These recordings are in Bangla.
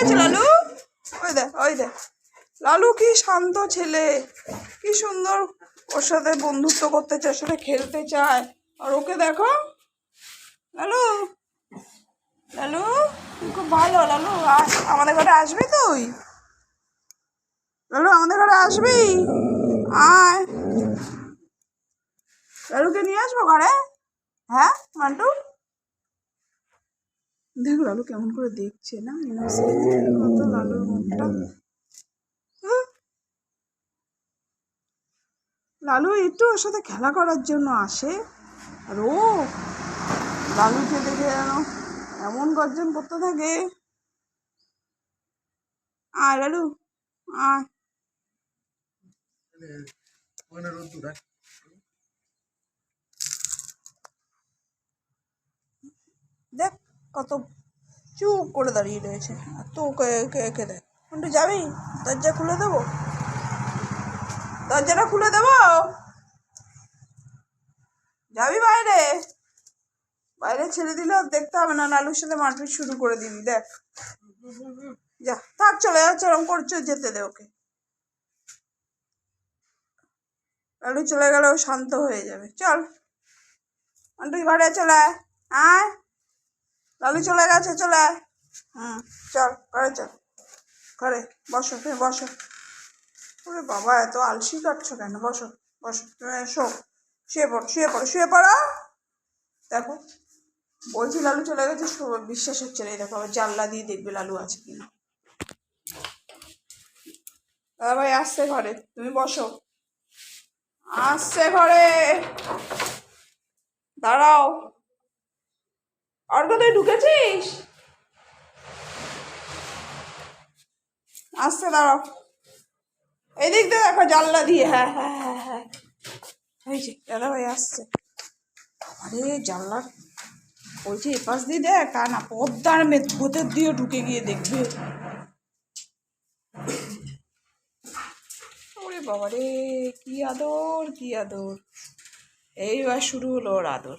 আছে লালু? ওই দেখ ওই দেখ। লালু কি শান্ত ছেলে। কি সুন্দর ওর সাথে বন্ধুত্ব করতে চায় সাথে খেলতে চায়। আর ওকে দেখো। লালু? লালু? খুব ভালো লালু। আমাদের ঘরে আসবি তুই? লালু আমাদের ঘরে আসবি? আয়। লালুকে নিয়ে আসব ঘরে? হ্যাঁ মান্টু? দেখ লালু কেমন করে দেখছে, না? লালুর মুখটা। হুঁ। লালু, একটু ওর সাথে খেলা করার জন্য আসে। আর ও লালুকে দেখে যেন এমন গর্জন করতে থাকে। আয় লালু আয় দেখ কত চুপ করে দাঁড়িয়ে রয়েছে। আর তো একে দেখ। একটু যাবি? দরজা খুলে দেবো? দরজাটা খুলে দেবো? যাবি বাইরে? বাইরে ছেড়ে দিলে দেখতে হবে না লালুর সাথে মারপিট শুরু করে দিবি, দেখ। যা, থাক, চলে যাচ্ছে ওরম করছ, যেতে দে ওকে। লালু চলে গেলে ও শান্ত হয়ে যাবে। চল। আন্টু ঘরে চলে আয়। লালু চলে গেছে, চলে হুম, চল, ঘরে চল। ঘরে, বসো তুমি বসো। ওরে বাবা, এত আলসি কাটছো কেন? বসো বসো, তুমি এসো। শুয়ে পড়ো শুয়ে পড়ো শুয়ে পড়ো। দেখো, বলছি লালু চলে গেছে বিশ্বাস হচ্ছে না, এই দেখো, আবার জানলা দিয়ে দেখবে লালু আছে কিনা। দাদা ভাই আসছে ঘরে, তুমি বসো। আসছে ঘরে। দাঁড়াও। অর্ঘ তুই ঢুকেছিস? আসছে দাঁড়াও। এই দিক দিয়ে দেখো জানলা দিয়ে। হ্যাঁ হ্যাঁ হ্যাঁ হ্যাঁ। এই যে, দাদা আসছে। আরে, জানলার বলছি এপাশ দিয়ে দেখ তা না, পদ্মার মেদ ভূতের দিয়ে ঢুকে গিয়ে দেখবে। ওরে বাবা রে কি আদর কি আদর। এইবার শুরু হলো ওর আদর।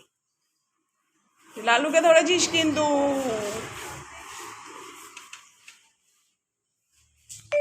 লালুকে ধরেছিস কিন্তু